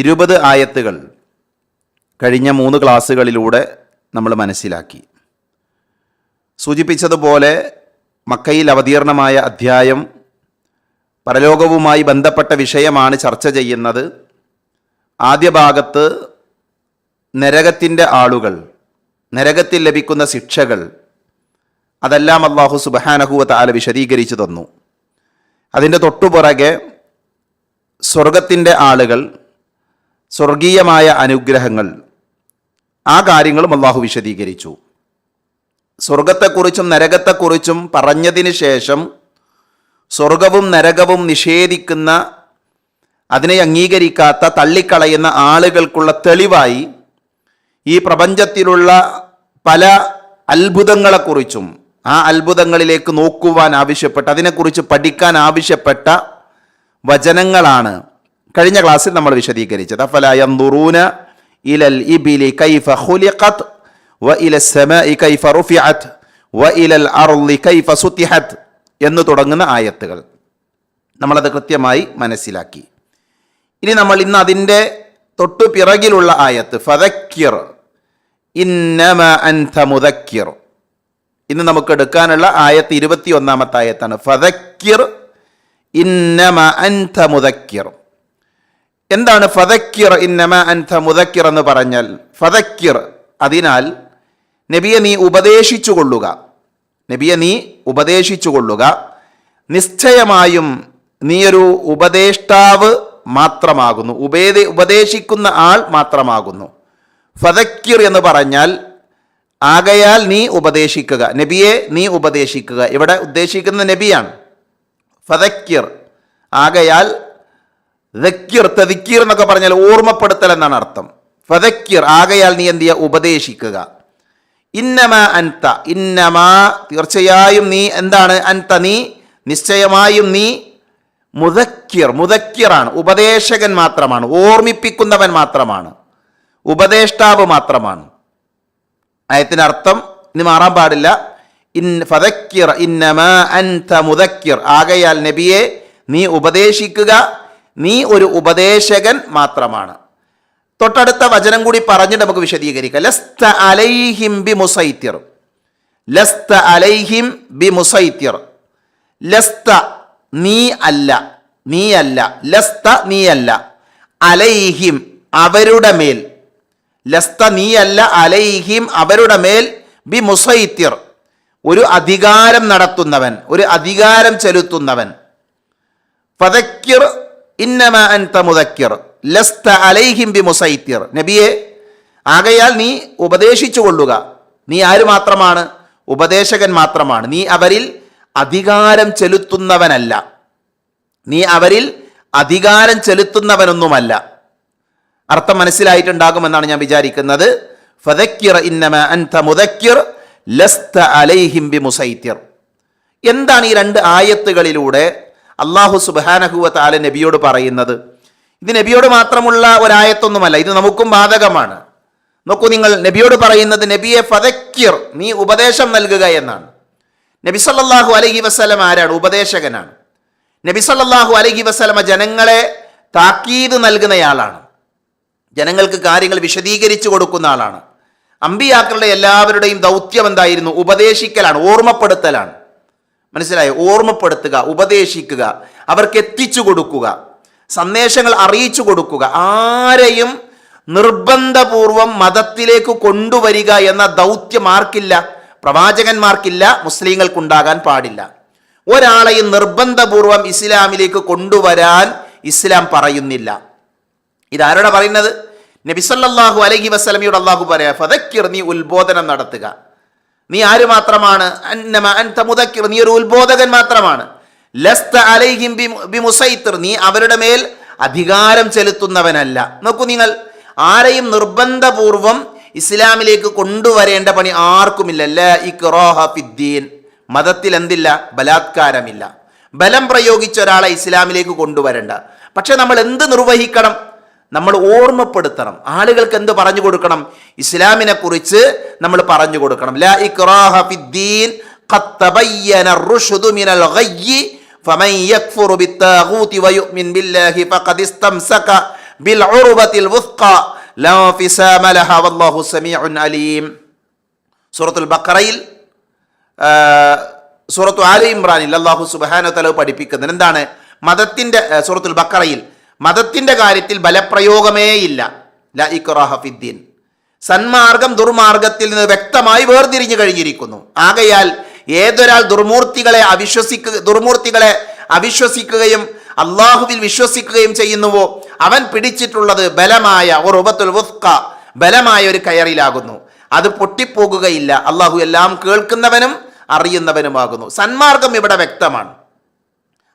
ഇരുപത് ആയത്തുകൾ കഴിഞ്ഞ മൂന്ന് ക്ലാസ്സുകളിലൂടെ നമ്മൾ മനസ്സിലാക്കി. സൂചിപ്പിച്ചതുപോലെ മക്കയിൽ അവതീർണമായ അധ്യായം പരലോകവുമായി ബന്ധപ്പെട്ട വിഷയമാണ് ചർച്ച ചെയ്യുന്നത്. ആദ്യ ഭാഗത്ത് നരകത്തിന്റെ ആളുകൾ നരകത്തിൽ ലഭിക്കുന്ന ശിക്ഷകൾ അതെല്ലാം അള്ളാഹു സുബഹാനഹുവ താല വിശദീകരിച്ചു തന്നു. അതിന്റെ തൊട്ടുപുറകെ സ്വർഗത്തിന്റെ ആളുകൾ സ്വർഗീയമായ അനുഗ്രഹങ്ങൾ. ആ കാര്യങ്ങളും അള്ളാഹു വിശദീകരിച്ചു. സ്വർഗത്തെക്കുറിച്ചും നരകത്തെക്കുറിച്ചും പറഞ്ഞതിന് ശേഷം സ്വർഗവും നരകവും നിഷേധിക്കുന്ന അതിനെ അംഗീകരിക്കാത്ത തള്ളിക്കളയുന്ന ആളുകൾക്കുള്ള തെളിവായി ഈ പ്രപഞ്ചത്തിലുള്ള പല അത്ഭുതങ്ങളെക്കുറിച്ചും ആ അത്ഭുതങ്ങളിലേക്ക് നോക്കുവാൻ ആവശ്യപ്പെട്ട അതിനെക്കുറിച്ച് പഠിക്കാൻ ആവശ്യപ്പെട്ട വചനങ്ങളാണ് കഴിഞ്ഞ ക്ലാസ്സിൽ നമ്മൾ വിശദീകരിച്ചത്. അഫലൂന ഇലൽ ഇബിലി കൈഫ ഖുലിഖത് വ ഇല കൈഫ റുഫിഅത് വ ഇലൽ അർളി കൈഫ സുതിഹത് എന്ന് തുടങ്ങുന്ന ആയത്തുകൾ. നമ്മളത് കൃത്യമായി മനസ്സിലാക്കി. ഇനി നമ്മൾ ഇന്ന് അതിന്റെ തൊട്ടു പിറകിലുള്ള ആയത്ത് ഫതക്കിർ ഇന്നമ അൻത മുതക്കിർ ഇന്ന് നമുക്ക് എടുക്കാനുള്ള ആയത്ത് ഇരുപത്തി ഒന്നാമത്തെ ആയത്താണ്. ഫതക്കിർ ഇന്നമ അൻത മുദക്കിർ എന്താണ് ഫതക്കിർ ഇന്നമ അൻഥ മുതക്കിർ എന്ന് പറഞ്ഞാൽ ഫതക്കിർ അതിനാൽ നബിയെ നീ ഉപദേശിച്ചു കൊള്ളുക നബിയെ നീ ഉപദേശിച്ചു കൊള്ളുക നിശ്ചയമായും നീയൊരു ഉപദേഷ്ടാവ് മാത്രമാകുന്നു. ഉപേദ ഉപദേശിക്കുന്ന ആൾ മാത്രമാകുന്നു. ഫതക്കിർ എന്ന് പറഞ്ഞാൽ ആകയാൽ നീ ഉപദേശിക്കുക. നബിയെ നീ ഉപദേശിക്കുക. ഇവിടെ ഉദ്ദേശിക്കുന്ന നബിയാണ്. ഫതക്കിർ ആകയാൽ ദക്കിർ തദിക്കീർ എന്നൊക്കെ പറഞ്ഞാൽ ഓർമ്മപ്പെടുത്തൽ എന്നാണ് അർത്ഥം. ഫതക്കിർ ആകയാൽ നീ എന്ത് ചെയ്യുക? ഉപദേശിക്കുക. ഇന്നമ അൻത ഇന്നമ തീർച്ചയായും നീ എന്താണ്? അൻത നീ നിശ്ചയമായും നീ മുതക്കിർ മുതക്കിറാണ് ഉപദേശകൻ മാത്രമാണ് ഓർമ്മിപ്പിക്കുന്നവൻ മാത്രമാണ് ഉപദേഷ്ടാവ് മാത്രമാണ്. അയത്തിനർത്ഥം ഇനി മാറാൻ പാടില്ല. ഇൻ ഫതക്കിർ ഇന്നമ അൻത മുതക്കിർ ആകയാൽ നബിയെ നീ ഉപദേശിക്കുക. നീ ഒരു ഉപദേശകൻ മാത്രമാണ്. തൊട്ടടുത്ത വചനം കൂടി പറഞ്ഞിട്ട് നമുക്ക് വിശദീകരിക്കാം. അലൈഹിം ബി ലസ്ത അലൈഹിം ബി ലസ്ത നീ അല്ല നീ അല്ല ലസ്ത നീ അല്ല അലൈഹിം അവരുടെ മേൽ. ലസ്ത നീ അല്ല അലൈഹിം അവരുടെ മേൽ ബി മുസൈത്യർ ഒരു അധികാരം നടത്തുന്നവൻ ഒരു അധികാരം ചെലുത്തുന്നവൻ. ഫതക്കിർ ഇന്നമ അൻത ലസ്ത അലൈഹിം ബി നബിയെ ആകയാൽ നീ ഉപദേശിച്ചു കൊള്ളുക നീ ആര് മാത്രമാണ്? ഉപദേശകൻ മാത്രമാണ്. നീ അവരിൽ അധികാരം ചെലുത്തുന്നവനല്ല. നീ അവരിൽ അധികാരം ചെലുത്തുന്നവനൊന്നുമല്ല. അർത്ഥം മനസ്സിലായിട്ടുണ്ടാകുമെന്നാണ് ഞാൻ വിചാരിക്കുന്നത്. ഇന്നമ അൻത ലസ്ത അലൈഹിം ബി എന്താണ് ഈ രണ്ട് ആയത്തുകളിലൂടെ അള്ളാഹു സുബാനഹുവ താല നബിയോട് പറയുന്നത്. ഇത് നബിയോട് മാത്രമുള്ള ഒരായത്തൊന്നുമല്ല ഇത് നമുക്കും ബാധകമാണ്. നോക്കൂ നിങ്ങൾ നബിയോട് പറയുന്നത് നബിയെ ഫതക്കിർ നീ ഉപദേശം നൽകുക എന്നാണ്. നബി സല്ലാഹു അലഹി വസല്ലം ആരാണ്? ഉപദേശകനാണ്. നബി സല്ലാഹു അലഹി വസ്ലമ ജനങ്ങളെ താക്കീത് നൽകുന്നയാളാണ്. ജനങ്ങൾക്ക് കാര്യങ്ങൾ വിശദീകരിച്ചു കൊടുക്കുന്ന ആളാണ്. അമ്പിയാക്കളുടെ എല്ലാവരുടെയും ദൗത്യം എന്തായിരുന്നു? ഉപദേശിക്കലാണ് ഓർമ്മപ്പെടുത്തലാണ്. മനസ്സിലായോ? ഓർമ്മപ്പെടുത്തുക ഉപദേശിക്കുക അവർക്ക് എത്തിച്ചു കൊടുക്കുക സന്ദേശങ്ങൾ അറിയിച്ചു കൊടുക്കുക ആരെയും നിർബന്ധപൂർവം മതത്തിലേക്ക് കൊണ്ടുവരിക എന്ന ദൗത്യം ആർക്കില്ല പ്രവാചകന്മാർക്കില്ല മുസ്ലിങ്ങൾക്കുണ്ടാകാൻ പാടില്ല. ഒരാളെയും നിർബന്ധപൂർവം ഇസ്ലാമിലേക്ക് കൊണ്ടുവരാൻ ഇസ്ലാം പറയുന്നില്ല. ഇതാരോടാ പറയുന്നത്? നബിസല്ലാഹു അലഹി വസ്ലമിയോട് അള്ളാഹു പറയാ ഫതക്കിർ നീ ഉത്ബോധനം നടത്തുക. നീ ആര് മാത്രമാണ്? നീ ഒരു ഉത്ബോധകൻ മാത്രമാണ്. ലസ്ത അലൈഹിം ബി- നീ അവരുടെ മേൽ അധികാരം ചെലുത്തുന്നവനല്ല. നോക്കൂ നിങ്ങൾ. ആരെയും നിർബന്ധപൂർവം ഇസ്ലാമിലേക്ക് കൊണ്ടുവരേണ്ട പണി ആർക്കുമില്ല. ലാ ഇക്റാഹ ഫിദ്ദീൻ. മതത്തിൽ എന്തില്ല? ബലാത്കാരമില്ല. ബലം പ്രയോഗിച്ച ഒരാളെ ഇസ്ലാമിലേക്ക് കൊണ്ടുവരണ്ട. പക്ഷെ നമ്മൾ എന്ത് നിർവഹിക്കണം? നമ്മൾ ഓർമ്മപ്പെടുത്തണം. ആളുകൾക്ക് എന്ത് പറഞ്ഞു കൊടുക്കണം? ഇസ്ലാമിനെ കുറിച്ച് നമ്മൾ പറഞ്ഞു കൊടുക്കണം. ലാ ഇക്റാഹ ഫിദ്ദീൻ മിനൽ ഗയ്യി ഫമൻ ബില്ലാഹി ബിൽ വല്ലാഹു സമീഉൻ അലീം. സൂറത്തുൽ ബഖറയിൽ സൂറത്തു ആലി അള്ളാഹു സുബാനോ പഠിപ്പിക്കുന്നത് എന്താണ്? മതത്തിന്റെ സൂറത്തുൽ ബക്കറയിൽ മതത്തിന്റെ കാര്യത്തിൽ ബലപ്രയോഗമേ ഇല്ല. ല ഇക്റാഹ ഫിദ്ദീൻ. സന്മാർഗം ദുർമാർഗത്തിൽ നിന്ന് വ്യക്തമായി വേർതിരിഞ്ഞു കഴിഞ്ഞിരിക്കുന്നു. ആകയാൽ ഏതൊരാൾ ദുർമൂർത്തികളെ അവിശ്വസിക്കുക ദുർമൂർത്തികളെ അവിശ്വസിക്കുകയും അള്ളാഹുവിൽ വിശ്വസിക്കുകയും ചെയ്യുന്നുവോ അവൻ പിടിച്ചിട്ടുള്ളത് ബലമായ ഉറുബത്തുൽ വുസ്ക ബലമായ ഒരു കയറിലാകുന്നു. അത് പൊട്ടിപ്പോകുകയില്ല. അള്ളാഹു എല്ലാം കേൾക്കുന്നവനും അറിയുന്നവനുമാകുന്നു. സന്മാർഗം ഇവിടെ വ്യക്തമാണ്.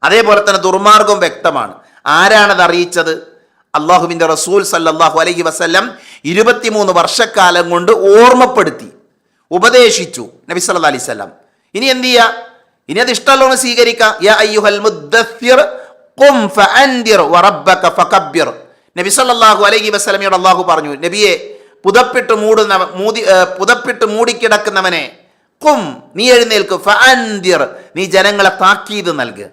അതേപോലെ തന്നെ ദുർമാർഗം വ്യക്തമാണ്. ആരാണത് അറിയിച്ചത്? അള്ളാഹുവിന്റെ റസൂൽ സല്ലല്ലാഹു അലൈഹി വസല്ലം ഇരുപത്തിമൂന്ന് വർഷക്കാലം കൊണ്ട് ഓർമ്മപ്പെടുത്തി ഉപദേശിച്ചു നബി സല്ല അലൈഹി സ്വലം ഇനി എന്ത് ചെയ്യുക ഇനി അത് ഇഷ്ടമല്ലോ സ്വീകരിക്കുക നബി സല്ലല്ലാഹു അലൈഹി വസല്ലമയോട് അള്ളാഹു പറഞ്ഞു നബിയെ പുതപ്പിട്ട് മൂടുന്ന മൂതി പുതപ്പിട്ട് മൂടിക്കിടക്കുന്നവനെ കും നീ എഴുന്നേൽക്കും നീ ജനങ്ങളെ താക്കീത് നൽകുക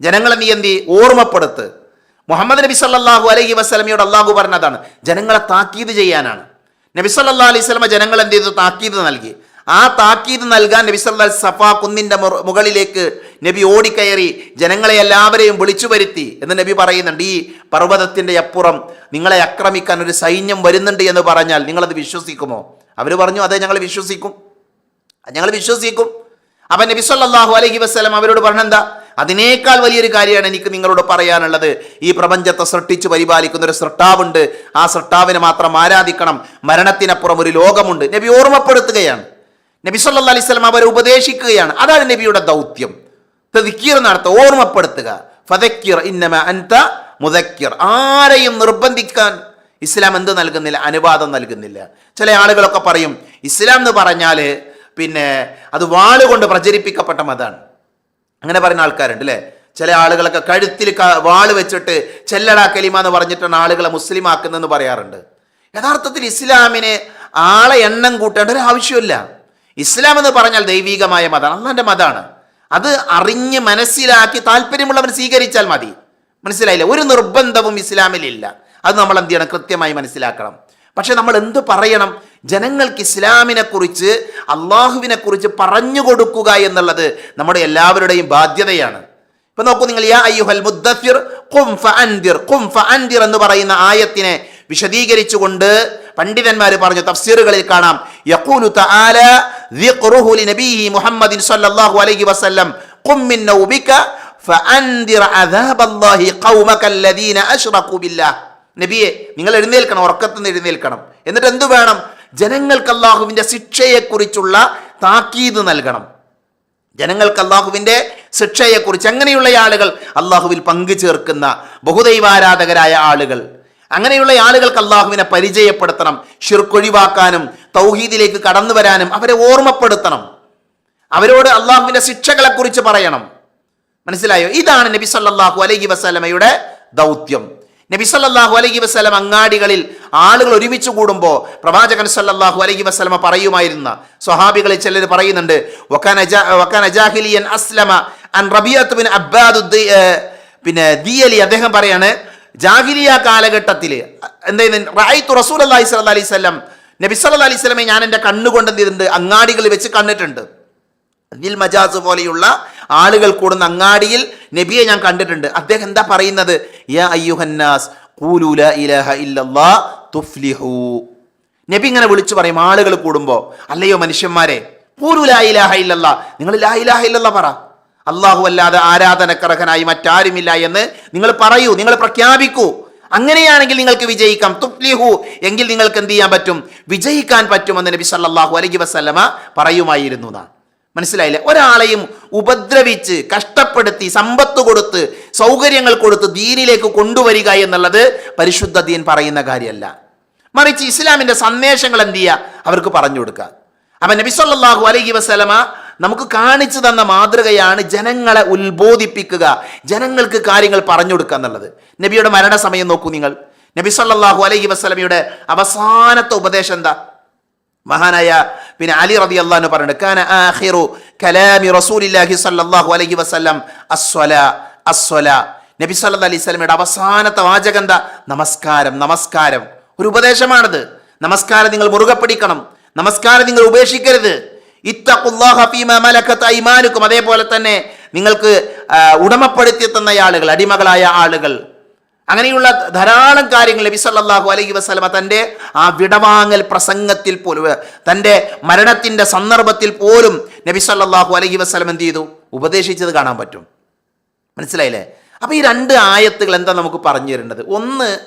ജനങ്ങളെ നീ എന്തി? ഓർമ്മപ്പെടുത്ത്. മുഹമ്മദ് നബി സല്ലാഹു അലൈഹി വസല്ലമയോട് അള്ളാഹു പറഞ്ഞതാണ് ജനങ്ങളെ താക്കീത് ചെയ്യാനാണ്. നബി സല്ലാ അലൈഹി സ്വലമ ജനങ്ങൾ എന്ത് ചെയ്തു? താക്കീത് നൽകി. ആ താക്കീത് നൽകാൻ നബി സല്ലാ സഫ കുന്നിന്റെ മുകളിലേക്ക് നബി ഓടിക്കയറി ജനങ്ങളെ എല്ലാവരെയും വിളിച്ചു വരുത്തി എന്ന് നബി പറയുന്നുണ്ട്. ഈ പർവതത്തിന്റെ അപ്പുറം നിങ്ങളെ ആക്രമിക്കാൻ ഒരു സൈന്യം വരുന്നുണ്ട് എന്ന് പറഞ്ഞാൽ നിങ്ങളത് വിശ്വസിക്കുമോ? അവർ പറഞ്ഞു അതെ ഞങ്ങൾ വിശ്വസിക്കും. ഞങ്ങൾ വിശ്വസിക്കും. അപ്പൊ നബി സല്ലാഹു അലഹി വസ്ലം അവരോട് പറഞ്ഞെന്താ? അതിനേക്കാൾ വലിയൊരു കാര്യമാണ് എനിക്ക് നിങ്ങളോട് പറയാനുള്ളത്. ഈ പ്രപഞ്ചത്തെ സൃഷ്ടിച്ചു പരിപാലിക്കുന്ന ഒരു സൃഷ്ടാവുണ്ട്. ആ സൃഷ്ടാവിനെ മാത്രം ആരാധിക്കണം. മരണത്തിനപ്പുറം ഒരു ലോകമുണ്ട്. നബി ഓർമ്മപ്പെടുത്തുകയാണ്. നബി സല്ലല്ലാഹു അലൈഹി അവരെ ഉപദേശിക്കുകയാണ്. അതാണ് നബിയുടെ ദൗത്യം. തെക്കീർ നടത്തുക ഓർമ്മപ്പെടുത്തുക. ഫതക്കീർ ഇന്നമ അൻത മുദക്കിർ ആരെയും നിർബന്ധിക്കാൻ ഇസ്ലാം എന്ത് നൽകുന്നില്ല? അനുവാദം നൽകുന്നില്ല. ചില ആളുകളൊക്കെ പറയും ഇസ്ലാം എന്ന് പറഞ്ഞാൽ പിന്നെ അത് വാളുകൊണ്ട് പ്രചരിപ്പിക്കപ്പെട്ട മതമാണ്. അങ്ങനെ പറയുന്ന ആൾക്കാരുണ്ട് അല്ലേ ചില ആളുകളൊക്കെ കഴുത്തിൽ വാൾ വെച്ചിട്ട് ചെല്ലടാ കലിമ എന്ന് പറഞ്ഞിട്ടാണ് ആളുകളെ മുസ്ലിം ആക്കുന്നതെന്ന് പറയാറുണ്ട്. യഥാർത്ഥത്തിൽ ഇസ്ലാമിനെ ആളെ എണ്ണം കൂട്ടേണ്ട ഒരു ആവശ്യമില്ല. ഇസ്ലാം എന്ന് പറഞ്ഞാൽ ദൈവികമായ മതമാണ്. അള്ളാന്റെ മതമാണ്. അത് അറിഞ്ഞ് മനസ്സിലാക്കി താല്പര്യമുള്ളവൻ സ്വീകരിച്ചാൽ മതി. മനസ്സിലായില്ല? ഒരു നിർബന്ധവും ഇസ്ലാമിലില്ല. അത് നമ്മൾ എന്ത് ചെയ്യണം? കൃത്യമായി മനസ്സിലാക്കണം. പക്ഷെ നമ്മൾ എന്ത് പറയണം? ജനങ്ങൾക്ക് ഇസ്ലാമിനെ കുറിച്ച് അള്ളാഹുവിനെ കുറിച്ച് പറഞ്ഞു കൊടുക്കുക എന്നുള്ളത് നമ്മുടെ എല്ലാവരുടെയും ബാധ്യതയാണ്. ഇപ്പൊ നോക്കൂ നിങ്ങൾ യാ അയ്യുഹൽ മുദ്ദഫിർ കുംഫ അൻദിർ കുംഫ അൻദിർ എന്ന് പറയുന്ന ആയത്തിനെ വിശദീകരിച്ചുകൊണ്ട് പണ്ഡിതന്മാർ പറഞ്ഞു തഫ്സീറുകളിൽ കാണാം യഖൂലു തആല ദിഖ്റുഹു ലിനബീഹി മുഹമ്മദിൻ സല്ലല്ലാഹു അലൈഹി വസല്ലം ഖും മിൻ നൗബിക ഫഅൻദിർ അദാബല്ലാഹി ഖൗമക അൽദീന അശ്റഖു ബില്ലാഹ്. നബിയെ നിങ്ങൾ എഴുന്നേൽക്കണം ഉറക്കത്തിൽ നിന്ന് എഴുന്നേൽക്കണം. എന്നിട്ട് എന്തു വേണം? ജനങ്ങൾക്ക് അള്ളാഹുവിന്റെ ശിക്ഷയെക്കുറിച്ചുള്ള താക്കീത് നൽകണം. ജനങ്ങൾക്ക് അള്ളാഹുവിന്റെ ശിക്ഷയെക്കുറിച്ച് അങ്ങനെയുള്ള ആളുകൾ അള്ളാഹുവിൽ പങ്കു ചേർക്കുന്ന ബഹുദൈവാരാധകരായ ആളുകൾ. അങ്ങനെയുള്ള ആളുകൾക്ക് അള്ളാഹുവിനെ പരിചയപ്പെടുത്തണം ഷിർക്കൊഴിവാക്കാനും തൗഹീദിലേക്ക് കടന്നു വരാനും അവരെ ഓർമ്മപ്പെടുത്തണം. അവരോട് അള്ളാഹുവിന്റെ ശിക്ഷകളെക്കുറിച്ച് പറയണം. മനസ്സിലായോ? ഇതാണ് നബി സല്ലാഹു അലൈഹി വസ്ലമയുടെ ദൗത്യം. നബി സല്ലല്ലാഹു അലൈഹി വസല്ലം അങ്ങാടികളിൽ ആളുകൾ ഒരുമിച്ച് കൂടുമ്പോൾ പ്രവാചകൻ സല്ലാഹു അലൈഹി വസ്ലമ പറയുമായിരുന്ന സ്വഹാബികളിൽ ചിലർ പറയുന്നുണ്ട് അസ്ലമ അൻ റബിയത്ത് ബിൻ അബ്ബാദ് ഉദ്ദി- പിന്നെ ദിയലി. അദ്ദേഹം പറയാണ് ജാഹിലിയ കാലഘട്ടത്തിൽ എന്തായിരുന്നു റായിത്തു റസൂൽ അള്ളാഹി സ്വല്ലല്ലാഹി അലൈഹി സ്വലം നബി സല്ല അലൈഹി സ്വലമെ ഞാൻ എന്റെ കണ്ണുകൊണ്ട് എന്ത് ചെയ്തിട്ടുണ്ട് അങ്ങാടികളിൽ വെച്ച് കണ്ടിട്ടുണ്ട്. നിൽ മജാസ് പോലെയുള്ള ആളുകൾ കൂടുന്ന അങ്ങാടിയിൽ നബിയെ ഞാൻ കണ്ടിട്ടുണ്ട്. അദ്ദേഹം എന്താ പറയുന്നത്? ഇല്ലല്ലാ തുഫ്ലിഹു. നബി ഇങ്ങനെ വിളിച്ചു പറയും ആളുകൾ കൂടുമ്പോൾ അല്ലയോ മനുഷ്യന്മാരെ ലാ ഇലാഹ നിങ്ങൾ ലാ ഇലാഹ പറ. അള്ളാഹു അല്ലാതെ ആരാധനക്കർഹനായി മറ്റാരുമില്ല എന്ന് നിങ്ങൾ പറയൂ നിങ്ങൾ പ്രഖ്യാപിക്കൂ. അങ്ങനെയാണെങ്കിൽ നിങ്ങൾക്ക് വിജയിക്കാം. തുപ്ലിഹു എങ്കിൽ നിങ്ങൾക്ക് എന്ത് ചെയ്യാൻ പറ്റും? വിജയിക്കാൻ പറ്റുമെന്ന് നബി സല്ലാഹു അലൈഹി വസ്ലമ പറയുമായിരുന്നു എന്നാണ് മനസ്സിലായില്ലേ? ഒരാളെയും ഉപദ്രവിച്ച് കഷ്ടപ്പെടുത്തി സമ്പത്ത് കൊടുത്ത് സൗകര്യങ്ങൾ കൊടുത്ത് ദീനിലേക്ക് കൊണ്ടുവരിക എന്നുള്ളത് പരിശുദ്ധ ദീൻ പറയുന്ന കാര്യമല്ല. മറിച്ച് ഇസ്ലാമിന്റെ സന്ദേശങ്ങൾ എന്ത് ചെയ്യുക? അവർക്ക് പറഞ്ഞു കൊടുക്കുക. അപ്പൊ നബി സല്ലല്ലാഹു അലൈഹി വസല്ലമ നമുക്ക് കാണിച്ചു തന്ന മാതൃകയാണ് ജനങ്ങളെ ഉത്ബോധിപ്പിക്കുക ജനങ്ങൾക്ക് കാര്യങ്ങൾ പറഞ്ഞു കൊടുക്കുക എന്നുള്ളത്. നബിയുടെ മരണസമയം നോക്കൂ നിങ്ങൾ. നബി സല്ലല്ലാഹു അലൈഹി വസ്ലമയുടെ അവസാനത്തെ ഉപദേശം എന്താ? മഹാനായ പിന്നെ അലി റബി അള്ളഹാന് പറയുന്നുണ്ട് കാന ആഹിറു കലാമി റസൂലില്ലാഹി സല്ലാഹു അലൈഹി വസ്ലം അസ്വല അസ്വല. നബി സല്ലാ അലൈഹി സ്വലമയുടെ അവസാനത്തെ വാചകം എന്താ? നമസ്കാരം നമസ്കാരം. ഒരു ഉപദേശമാണത്. നമസ്കാരം നിങ്ങൾ മുറുകെ പിടിക്കണം. നമസ്കാരം നിങ്ങൾ ഉപേക്ഷിക്കരുത്. ഐമാനുക്കും. അതേപോലെ തന്നെ നിങ്ങൾക്ക് ഉടമപ്പെടുത്തി തന്ന ആളുകൾ അടിമകളായ ആളുകൾ അങ്ങനെയുള്ള ധാരാളം കാര്യങ്ങൾ നബി സല്ലല്ലാഹു അലൈഹി വസല്ലമ തന്റെ ആ വിടവാങ്ങൽ പ്രസംഗത്തിൽ പോലും തന്റെ മരണത്തിന്റെ സന്ദർഭത്തിൽ പോലും നബി സല്ലല്ലാഹു അലൈഹി വസല്ലം എന്ത് ചെയ്തു? ഉപദേശിച്ചത് കാണാൻ പറ്റും. മനസ്സിലായില്ലേ? അപ്പോൾ ഈ രണ്ട് ആയത്തുകൾ എന്താ നമുക്ക് പറഞ്ഞു തരേണ്ടത്? ഒന്ന്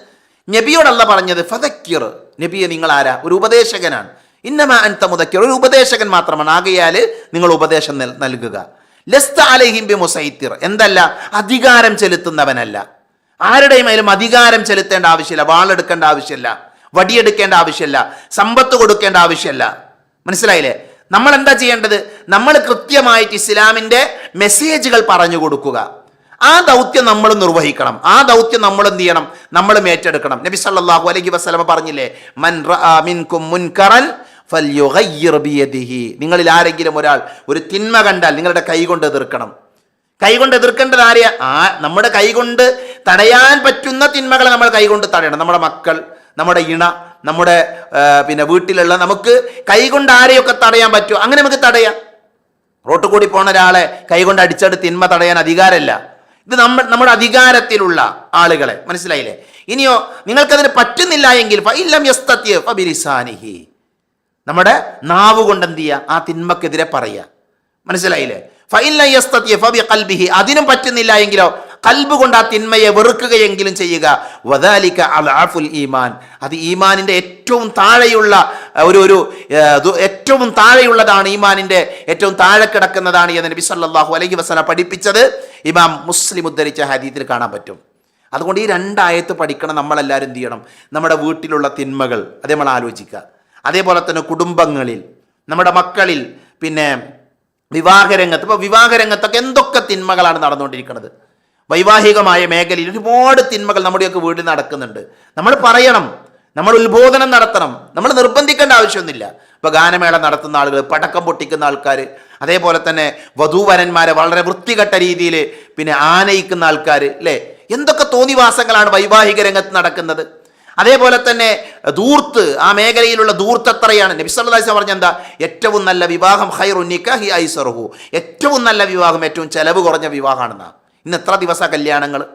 നബിയോടല്ല പറഞ്ഞത് ഫതക്കിർ നബിയെ നിങ്ങൾ ആരാ? ഒരു ഉപദേശകനാണ്. ഇന്നമ അൻത മുതക്കിർ ഒരു ഉപദേശകൻ മാത്രമാണ്. ആകയാൽ നിങ്ങൾ ഉപദേശം നൽ- നൽകുക. ലസ്ത അലഹിം ബി മുസൈത്തിർ എന്തല്ല? അധികാരം ചെലുത്തുന്നവനല്ല. ആരുടെയും അതിലും അധികാരം ചെലുത്തേണ്ട ആവശ്യമില്ല വാളെടുക്കേണ്ട ആവശ്യമില്ല വടിയെടുക്കേണ്ട ആവശ്യമില്ല സമ്പത്ത് കൊടുക്കേണ്ട ആവശ്യമില്ല. മനസ്സിലായില്ലേ? നമ്മൾ എന്താ ചെയ്യേണ്ടത്? നമ്മൾ കൃത്യമായിട്ട് ഇസ്ലാമിന്റെ മെസ്സേജുകൾ പറഞ്ഞു കൊടുക്കുക. ആ ദൗത്യം നമ്മൾ നിർവഹിക്കണം. ആ ദൗത്യം നമ്മൾ എന്ത് ചെയ്യണം? നമ്മൾ ഏറ്റെടുക്കണം. നബി സല്ലല്ലാഹു അലൈഹി വസല്ലമ പറഞ്ഞില്ലേ മൻ മിൻകും മുൻകറൻ ബിയദിഹി. നിങ്ങളിൽ ആരെങ്കിലും ഒരാൾ ഒരു തിന്മ കണ്ടാൽ നിങ്ങളുടെ കൈ കൊണ്ട് എതിർക്കണം. കൈകൊണ്ട് എതിർക്കേണ്ടത് ആരെയാ? ആ നമ്മുടെ കൈകൊണ്ട് തടയാൻ പറ്റുന്ന തിന്മകളെ നമ്മൾ കൈകൊണ്ട് തടയണം. നമ്മുടെ മക്കൾ നമ്മുടെ ഇണ നമ്മുടെ പിന്നെ വീട്ടിലുള്ള നമുക്ക് കൈകൊണ്ട് ആരെയൊക്കെ തടയാൻ പറ്റുമോ? അങ്ങനെ നമുക്ക് തടയാം. റോട്ട് കൂടി പോണ ഒരാളെ കൈകൊണ്ട് അടിച്ചെടുത്ത് തിന്മ തടയാൻ അധികാരമല്ല. ഇത് നമ്മ നമ്മുടെ അധികാരത്തിലുള്ള ആളുകളെ. മനസ്സിലായില്ലേ? ഇനിയോ നിങ്ങൾക്കതിന് പറ്റുന്നില്ല എങ്കിൽ നമ്മുടെ നാവ് കൊണ്ട് എന്ത് ചെയ്യുക? ആ തിന്മക്കെതിരെ പറയുക. മനസ്സിലായില്ലേ? ഫബി അതിനും പറ്റുന്നില്ല എങ്കിലോ കൽബ് കൊണ്ട് ആ തിന്മയെ വെറുക്കുകയെങ്കിലും ചെയ്യുക. വദാലിക അലാഫുൽ ഈമാൻ. അത് ഈമാനിന്റെ ഏറ്റവും താഴെയുള്ള ഒരു ഒരു ഏറ്റവും താഴെയുള്ളതാണ് ഈമാനിന്റെ ഏറ്റവും താഴെ കിടക്കുന്നതാണ് എന്ന് നബി സല്ലാഹു അലൈഹി വസല്ലം പഠിപ്പിച്ചത് ഇമാം മുസ്ലിം ഉദ്ധരിച്ച ഹരീതിൽ കാണാൻ പറ്റും. അതുകൊണ്ട് ഈ രണ്ടായത്ത് പഠിക്കണം നമ്മളെല്ലാവരും എന്ത് ചെയ്യണം? നമ്മുടെ വീട്ടിലുള്ള തിന്മകൾ. അത് നമ്മൾ ആലോചിക്കുക. അതേപോലെ തന്നെ കുടുംബങ്ങളിൽ നമ്മുടെ മക്കളിൽ പിന്നെ വിവാഹരംഗത്ത് ഇപ്പോൾ വിവാഹരംഗത്തൊക്കെ എന്തൊക്കെ തിന്മകളാണ് നടന്നുകൊണ്ടിരിക്കുന്നത്? വൈവാഹികമായ മേഖലയിൽ ഒരുപാട് തിന്മകൾ നമ്മുടെയൊക്കെ വീട്ടിൽ നടക്കുന്നുണ്ട്. നമ്മൾ പറയണം നമ്മൾ ഉത്ബോധനം നടത്തണം നമ്മൾ നിർബന്ധിക്കേണ്ട ആവശ്യമൊന്നുമില്ല. ഇപ്പോൾ ഗാനമേള നടത്തുന്ന ആളുകൾ പടക്കം പൊട്ടിക്കുന്ന ആൾക്കാർ അതേപോലെ തന്നെ വധൂവരന്മാരെ വളരെ വൃത്തികെട്ട രീതിയിൽ പിന്നെ ആനയിക്കുന്ന ആൾക്കാർ അല്ലേ? എന്തൊക്കെ തോന്നിവാസങ്ങളാണ് വൈവാഹിക രംഗത്ത് നടക്കുന്നത്? അതേപോലെ തന്നെ ദൂർത്ത് ആ മേഖലയിലുള്ള ദൂർത്ത് എത്രയാണ് നബി സല്ലല്ലാഹു അലൈഹി വസല്ലം പറഞ്ഞ എന്താ? ഏറ്റവും നല്ല വിവാഹം ഹൈറു നിക്കാഹി ഐസറുഹു. ഏറ്റവും നല്ല വിവാഹം ഏറ്റവും ചെലവ് കുറഞ്ഞ വിവാഹമാണെന്നാ. ഇന്ന് എത്ര ദിവസ കല്യാണങ്ങൾ?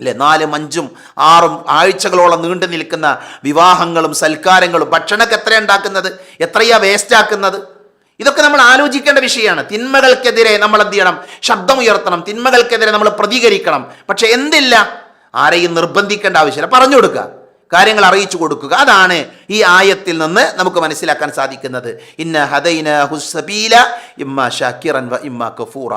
അല്ലേ നാലും അഞ്ചും ആറും ആഴ്ചകളോളം നീണ്ടു നിൽക്കുന്ന വിവാഹങ്ങളും സൽക്കാരങ്ങളും ഭക്ഷണമൊക്കെ എത്ര ഉണ്ടാക്കുന്നത്? എത്രയാ വേസ്റ്റാക്കുന്നത് ഇതൊക്കെ നമ്മൾ ആലോചിക്കേണ്ട വിഷയമാണ്. തിന്മകൾക്കെതിരെ നമ്മൾ എന്ത് ചെയ്യണം? ശബ്ദമുയർത്തണം. തിന്മകൾക്കെതിരെ നമ്മൾ പ്രതികരിക്കണം. പക്ഷെ എന്തില്ല? ആരെയും നിർബന്ധിക്കേണ്ട ആവശ്യമില്ല. പറഞ്ഞു കൊടുക്കുക. കാര്യങ്ങൾ അറിയിച്ചു കൊടുക്കുക. അതാണ് ഈ ആയത്തിൽ നിന്ന് നമുക്ക് മനസ്സിലാക്കാൻ സാധിക്കുന്നത്. ഇന്ന ഹദൈന ഹുസബീല ഇമ്മ ഷാക്കിറൻ വ ഇമ്മ കഫൂറ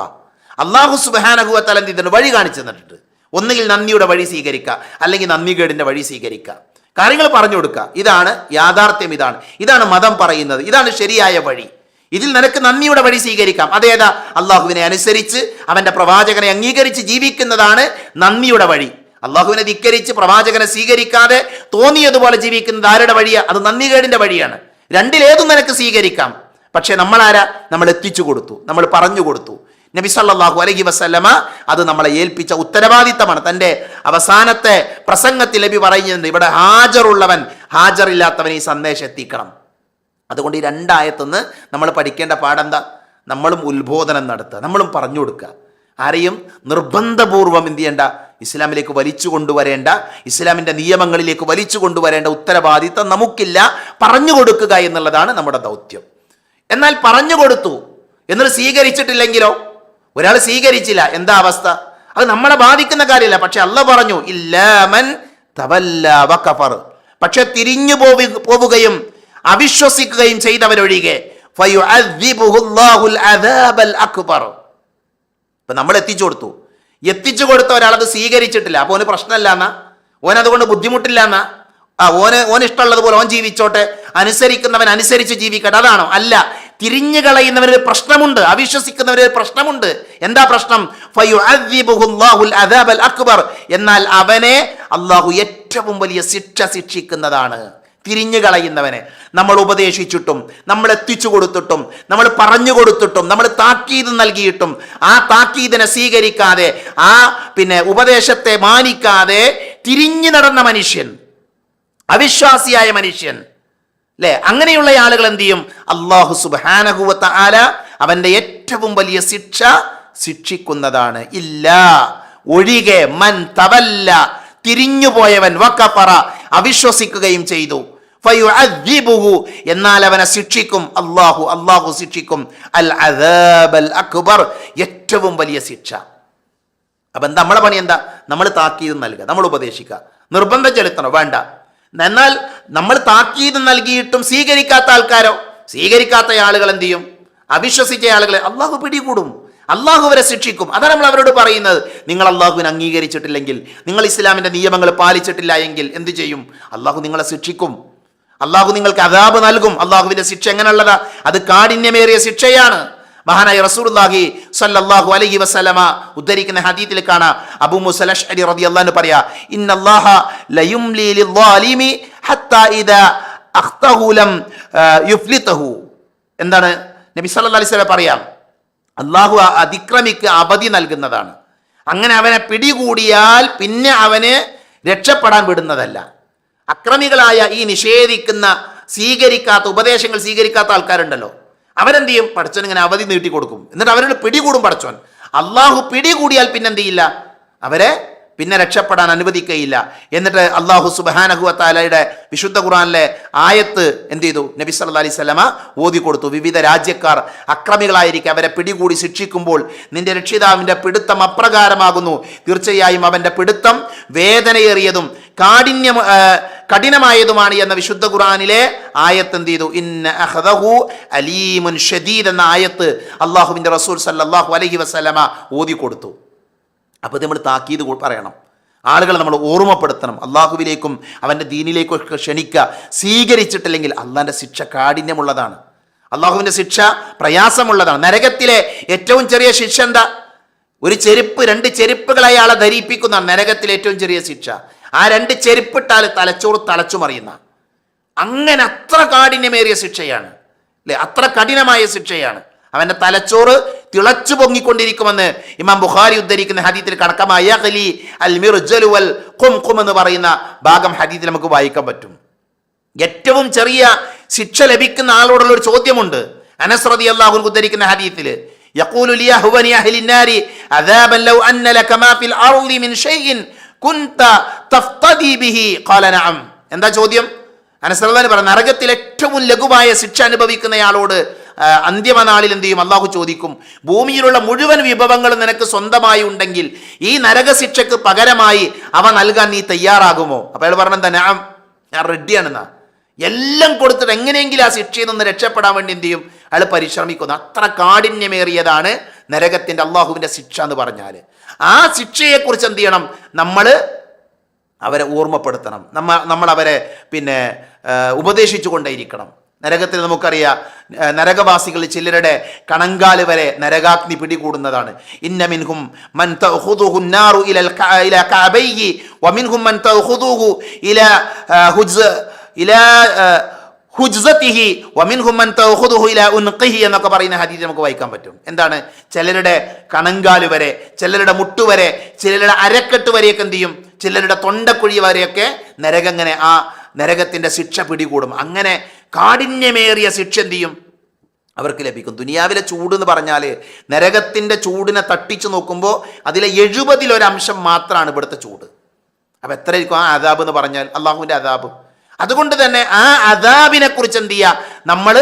അള്ളാഹു സുബാനഹുവ തആല ഇതിന് വഴി കാണിച്ചു തന്നിട്ടുണ്ട്. ഒന്നുകിൽ നന്ദിയുടെ വഴി സ്വീകരിക്കുക അല്ലെങ്കിൽ നന്ദികേടിന്റെ വഴി സ്വീകരിക്കുക. കാര്യങ്ങൾ പറഞ്ഞു കൊടുക്കുക. ഇതാണ് യാഥാർത്ഥ്യം ഇതാണ്. ഇതാണ് മതം പറയുന്നത്. ഇതാണ് ശരിയായ വഴി. ഇതിൽ നിനക്ക് നന്ദിയുടെ വഴി സ്വീകരിക്കാം. അതേതാ? അള്ളാഹുവിനെ അനുസരിച്ച് അവന്റെ പ്രവാചകനെ അംഗീകരിച്ച് ജീവിക്കുന്നതാണ് നന്ദിയുടെ വഴി. അള്ളാഹുവിനെ ധിക്കരിച്ച് പ്രവാചകനെ സ്വീകരിക്കാതെ തോന്നിയതുപോലെ ജീവിക്കുന്നത് ആരുടെ വഴിയാ? അത് നന്ദികേടിന്റെ വഴിയാണ്. രണ്ടിലേതും നിനക്ക് സ്വീകരിക്കാം. പക്ഷേ നമ്മളാരാ? നമ്മൾ എത്തിച്ചു കൊടുത്തു. നമ്മൾ പറഞ്ഞു കൊടുത്തു. നബി സല്ലല്ലാഹു അലൈഹി വസല്ലമ അത് നമ്മളെ ഏൽപ്പിച്ച ഉത്തരവാദിത്തമാണ്. തന്റെ അവസാനത്തെ പ്രസംഗത്തിൽ നബി പറയുന്നുണ്ട് ഇവിടെ ഹാജറുള്ളവൻ ഹാജറില്ലാത്തവൻ ഈ സന്ദേശം എത്തിക്കണം. അതുകൊണ്ട് ഈ രണ്ടായത്തുനിന്ന് നമ്മൾ പഠിക്കേണ്ട പാടെന്താ നമ്മളും ഉത്ബോധനം നടത്തുക. നമ്മളും പറഞ്ഞു കൊടുക്കുക. ആരെയും നിർബന്ധപൂർവം എന്ത് ചെയ്യേണ്ട? ഇസ്ലാമിലേക്ക് വലിച്ചു കൊണ്ടുവരേണ്ട ഇസ്ലാമിന്റെ നിയമങ്ങളിലേക്ക് വലിച്ചു കൊണ്ടുവരേണ്ട ഉത്തരവാദിത്തം നമുക്കില്ല. പറഞ്ഞു കൊടുക്കുക എന്നുള്ളതാണ് നമ്മുടെ ദൗത്യം. എന്നാൽ പറഞ്ഞു കൊടുത്തു എന്നിട്ട് സ്വീകരിച്ചിട്ടില്ലെങ്കിലോ? ഒരാൾ സ്വീകരിച്ചില്ല. എന്താ അവസ്ഥ? അത് നമ്മളെ ബാധിക്കുന്ന കാര്യമല്ല. പക്ഷെ അല്ല പറഞ്ഞു ഇല്ലാമൻ തവല്ല വക്കഫർ പക്ഷെ തിരിഞ്ഞു പോവി പോവുകയും അവിശ്വസിക്കുകയും ചെയ്തവരൊഴികെ അക്ബർ. ഇപ്പൊ നമ്മൾ എത്തിച്ചു കൊടുത്തു. എത്തിച്ചു കൊടുത്ത ഒരാളത് സ്വീകരിച്ചിട്ടില്ല. അപ്പോൾ ഓന് പ്രശ്നമല്ല എന്നാ? ഓൻ അതുകൊണ്ട് ബുദ്ധിമുട്ടില്ല എന്നാ? ആ ഓന് ഓൻ ഇഷ്ടമുള്ളതുപോലെ ഓൻ ജീവിച്ചോട്ടെ. അനുസരിക്കുന്നവൻ അനുസരിച്ച് ജീവിക്കട്ടെ. അതാണോ? അല്ല. തിരിഞ്ഞു കളയുന്നവന് ഒരു പ്രശ്നമുണ്ട്. അവിശ്വസിക്കുന്നവന് ഒരു പ്രശ്നമുണ്ട്. എന്താ പ്രശ്നം? അക്ബർ. എന്നാൽ അവനെ അള്ളാഹു ഏറ്റവും വലിയ ശിക്ഷ ശിക്ഷിക്കുന്നതാണ്. തിരിഞ്ഞു കളയുന്നവനെ. നമ്മൾ ഉപദേശിച്ചിട്ടും നമ്മൾ എത്തിച്ചു കൊടുത്തിട്ടും നമ്മൾ പറഞ്ഞു കൊടുത്തിട്ടും നമ്മൾ താക്കീത് നൽകിയിട്ടും ആ താക്കീതിനെ സ്വീകരിക്കാതെ ആ പിന്നെ ഉപദേശത്തെ മാനിക്കാതെ തിരിഞ്ഞു നടന്ന മനുഷ്യൻ അവിശ്വാസിയായ മനുഷ്യൻ അല്ലെ അങ്ങനെയുള്ള ആളുകൾ എന്ത് ചെയ്യും? അള്ളാഹു സുബാനഹുവത്ത ആല അവന്റെ ഏറ്റവും വലിയ ശിക്ഷ ശിക്ഷിക്കുന്നതാണ്. ഇല്ല. ഒഴികെ മൻ തവല്ല തിരിഞ്ഞുപോയവൻ വക്കപ്പറ അവിശ്വസിക്കുകയും ചെയ്തു. എന്നാൽ അവനെ ശിക്ഷിക്കും. അള്ളാഹു അള്ളാഹു ശിക്ഷിക്കും. അൽ അദാബൽ അക്ബർ. ഏറ്റവും വലിയ ശിക്ഷ. അപ്പൊ എന്താ നമ്മളെ പണി എന്താ? നമ്മൾ താക്കീത് നൽകുക. നമ്മൾ ഉപദേശിക്കുക. നിർബന്ധം ചെലുത്തണോ വേണ്ട. എന്നാൽ നമ്മൾ താക്കീത് നൽകിയിട്ടും സ്വീകരിക്കാത്ത ആൾക്കാരോ സ്വീകരിക്കാത്ത ആളുകൾ എന്ത് ചെയ്യും? അവിശ്വസിച്ച ആളുകളെ അള്ളാഹു പിടികൂടും. അള്ളാഹു വരെ ശിക്ഷിക്കും. അതാണ് നമ്മൾ അവരോട് പറയുന്നത്. നിങ്ങൾ അള്ളാഹുവിനെ അംഗീകരിച്ചിട്ടില്ലെങ്കിൽ നിങ്ങൾ ഇസ്ലാമിന്റെ നിയമങ്ങൾ പാലിച്ചിട്ടില്ല എങ്കിൽ എന്ത് ചെയ്യും? അള്ളാഹു നിങ്ങളെ ശിക്ഷിക്കും. അള്ളാഹു നിങ്ങൾക്ക് അതാബ് നൽകും. അള്ളാഹുവിന്റെ ശിക്ഷ എങ്ങനെയുള്ളതാ? അത് കാഠിന്യമേറിയ ശിക്ഷയാണ്. മഹാനായ റസൂലുള്ളാഹി സല്ലാഹു അലഹി വസല്ലമ ഉദ്ധരിക്കുന്ന ഹദീത്തിൽ കാണാം. അബൂ അലി റബി റളിയല്ലാഹു പറയാ എന്താണ്? നബി വസല്ലം പറയാം അള്ളാഹു അതിക്രമിക്ക് അവധി നൽകുന്നതാണ്. അങ്ങനെ അവനെ പിടികൂടിയാൽ പിന്നെ അവനെ രക്ഷപ്പെടാൻ വിടുന്നതല്ല. അക്രമികളായ ഈ നിഷേധിക്കുന്ന സ്വീകരിക്കാത്ത ഉപദേശങ്ങൾ സ്വീകരിക്കാത്ത ആൾക്കാരുണ്ടല്ലോ. അവരെന്ത് ചെയ്യും പടച്ചോൻ ഇങ്ങനെ അവധി നീട്ടി കൊടുക്കും. എന്നിട്ട് അവരോട് പിടികൂടും പഠിച്ചവൻ അള്ളാഹു പിടികൂടിയാൽ പിന്നെ എന്ത് ചെയ്യില്ല അവരെ പിന്നെ രക്ഷപ്പെടാൻ അനുവദിക്കുകയില്ല എന്നിട്ട് അള്ളാഹു സുബാനഹു താലയുടെ വിശുദ്ധ ഖുറാനിലെ ആയത്ത് എന്ത് ചെയ്തു നബി സല്ല അലൈഹി സ്വലമ ഓതി കൊടുത്തു. വിവിധ രാജ്യക്കാർ അക്രമികളായിരിക്കും അവരെ പിടികൂടി ശിക്ഷിക്കുമ്പോൾ നിന്റെ രക്ഷിതാവിന്റെ പിടുത്തം അപ്രകാരമാകുന്നു. തീർച്ചയായും അവന്റെ പിടുത്തം വേദനയേറിയതും കാഠിന്യം കഠിനമായതുമാണ് എന്ന വിശുദ്ധ ഖുറാനിലെ ആയത്ത് എന്ത് ചെയ്തു? ഇന്ന അഹദഹു അലീമുൻ ഷദീദ് എന്ന ആയത്ത് അള്ളാഹുബിന്റെ റസൂൽ സല്ലാഹു അലഹി വസ്ലമ ഓതി കൊടുത്തു. അപ്പോൾ നമ്മൾ താക്കീത് പറയണം. ആളുകളെ നമ്മൾ ഓർമ്മപ്പെടുത്തണം. അള്ളാഹുവിലേക്കും അവന്റെ ദീനിലേക്കും ഒക്കെ ക്ഷണിക്കുക. സ്വീകരിച്ചിട്ടില്ലെങ്കിൽ അള്ളാന്റെ ശിക്ഷ കാഠിന്യമുള്ളതാണ്. അള്ളാഹുവിന്റെ ശിക്ഷ പ്രയാസമുള്ളതാണ്. നരകത്തിലെ ഏറ്റവും ചെറിയ ശിക്ഷ എന്താ? ഒരു ചെരുപ്പ് രണ്ട് ചെരുപ്പുകളെ അയാളെ ധരിപ്പിക്കുന്നതാണ് നരകത്തിലെ ഏറ്റവും ചെറിയ ശിക്ഷ. ആ രണ്ട് ചെരുപ്പിട്ടാൽ തലച്ചോറ് തളച്ചു മറിയുന്ന അങ്ങനെ അത്ര കാഠിന്യമേറിയ ശിക്ഷയാണ് അല്ലെ അത്ര കഠിനമായ ശിക്ഷയാണ് അവന്റെ തലച്ചോറ് തിളച്ചു പൊങ്ങിക്കൊണ്ടിരിക്കുമെന്ന് ഇമാം ബുഖാരി ഉദ്ധരിക്കുന്ന ഹദീത്തിൽ കണക്കമായ യഗ്ലി അൽ മിർജലു വൽ ഖുംഖും എന്ന് പറയുന്ന ഭാഗം ഹദീത്തിൽ നമുക്ക് വായിക്കാൻ പറ്റും ഏറ്റവും ചെറിയ ശിക്ഷ ലഭിക്കുന്ന ആളോടുള്ള ഒരു ചോദ്യമുണ്ട് അനസ് റളിയല്ലാഹു ഉദ്ധരിക്കുന്ന ഹദീത്തിൽ يقول ليهون أهل النار عذابا لو أن لك ما في الأرض من شيء എന്താ ചോദ്യം? അനസർദാൻ പറഞ്ഞു നരകത്തിൽ ഏറ്റവും ലഘുവായ ശിക്ഷ അനുഭവിക്കുന്നയാളോട് അന്തിമനാളിൽ എന്ത് ചെയ്യും? അള്ളാഹു ചോദിക്കും ഭൂമിയിലുള്ള മുഴുവൻ വിഭവങ്ങളും നിനക്ക് സ്വന്തമായി ഉണ്ടെങ്കിൽ ഈ നരക ശിക്ഷക്ക് പകരമായി അവ നൽകാൻ നീ തയ്യാറാകുമോ? അപ്പോൾ അയാൾ പറഞ്ഞെന്താ ഞാൻ ഞാൻ റെഡിയാണെന്നാ എല്ലാം കൊടുത്തിട്ട് എങ്ങനെയെങ്കിലും ആ ശിക്ഷയിൽ നിന്ന് രക്ഷപ്പെടാൻ വേണ്ടി എന്ത് ചെയ്യും? അയാൾ പരിശ്രമിക്കുന്നു. അത്ര കാഠിന്യമേറിയതാണ് നരകത്തിന്റെ അള്ളാഹുവിന്റെ ശിക്ഷ എന്ന് പറഞ്ഞാൽ. ആ ശിക്ഷയെക്കുറിച്ച് എന്ത് ചെയ്യണം? നമ്മൾ അവരെ ഓർമ്മപ്പെടുത്തണം. നമ്മ നമ്മൾ അവരെ പിന്നെ ഉപദേശിച്ചു കൊണ്ടേയിരിക്കണം നരകത്തിൽ നമുക്കറിയാം നരകവാസികൾ ചിലരുടെ കണങ്കാൽ വരെ നരകാഗ്നി പിടികൂടുന്നതാണ്. ഇന്നമിൻഹും മൻ ഇല വമിൻഹും മൻ ഇല ഹുജ് ഇല കുജ്സത്തിഹി വമിൻ ഹുമൻ ഇലാ ഉൻഖിഹി എന്നൊക്കെ പറയുന്ന ഹദീസ് നമുക്ക് വായിക്കാൻ പറ്റും. എന്താണ്? ചിലരുടെ കണങ്കാൽ വരെ ചിലരുടെ മുട്ടു വരെ ചിലരുടെ അരക്കെട്ട് വരെയൊക്കെ എന്ത് ചെയ്യും? ചിലരുടെ തൊണ്ടക്കുഴി വരെയൊക്കെ നരകങ്ങനെ ആ നരകത്തിന്റെ ശിക്ഷ പിടികൂടും. അങ്ങനെ കാഠിന്യമേറിയ ശിക്ഷ എന്ത് ചെയ്യും? അവർക്ക് ലഭിക്കും. ദുനിയാവിലെ ചൂട് എന്ന് പറഞ്ഞാൽ നരകത്തിന്റെ ചൂടിനെ തട്ടിച്ചു നോക്കുമ്പോൾ അതിലെ എഴുപതിലൊരംശം മാത്രമാണ് ഇവിടുത്തെ ചൂട്. അപ്പം എത്രയായിരിക്കും ആ അതാബ് എന്ന് പറഞ്ഞാൽ? അള്ളാഹുവിന്റെ അതാബ് അതുകൊണ്ട് തന്നെ ആ അദാബിനെ കുറിച്ച് എന്ത് ചെയ്യുക നമ്മൾ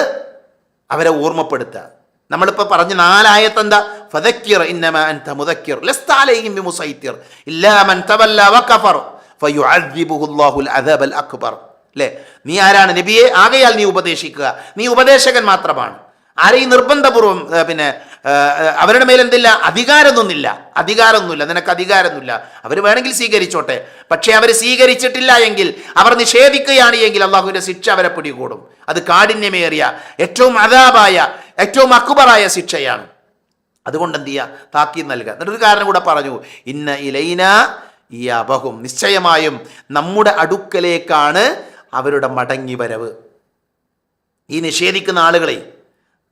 അവരെ ഓർമ്മപ്പെടുത്തുക. നമ്മളിപ്പോൾ പറഞ്ഞ നാലായത്ത് എന്താ ഇന്നമ അൻത ബിമുസൈത്തിർ. ഇല്ലാ മൻ അക്ബർ. അല്ലേ നീ ആരാണ് നബിയെ? ആകയാൽ നീ ഉപദേശിക്കുക. നീ ഉപദേശകൻ മാത്രമാണ്. ആരെയും നിർബന്ധപൂർവം പിന്നെ അവരുടെ മേൽ എന്തില്ല? അധികാരമൊന്നുമില്ല. അധികാരമൊന്നുമില്ല. നിനക്ക് അധികാരമൊന്നുമില്ല. അവർ വേണമെങ്കിൽ സ്വീകരിച്ചോട്ടെ. പക്ഷേ അവർ സ്വീകരിച്ചിട്ടില്ല എങ്കിൽ അവർ നിഷേധിക്കുകയാണ് എങ്കിൽ അള്ളാഹുവിന്റെ ശിക്ഷ അവരെ പിടികൂടും. അത് കാഠിന്യമേറിയ ഏറ്റവും അതാപായ ഏറ്റവും അക്ബറായ ശിക്ഷയാണ്. അതുകൊണ്ട് എന്ത് ചെയ്യുക താക്കീത് നൽകുക. എന്നിട്ടൊരു കാരണം കൂടെ പറഞ്ഞു. ഇന്ന ഇലൈന ഈ അബഹും നിശ്ചയമായും നമ്മുടെ അടുക്കലേക്കാണ് അവരുടെ മടങ്ങി വരവ് ഈ നിഷേധിക്കുന്ന ആളുകളെ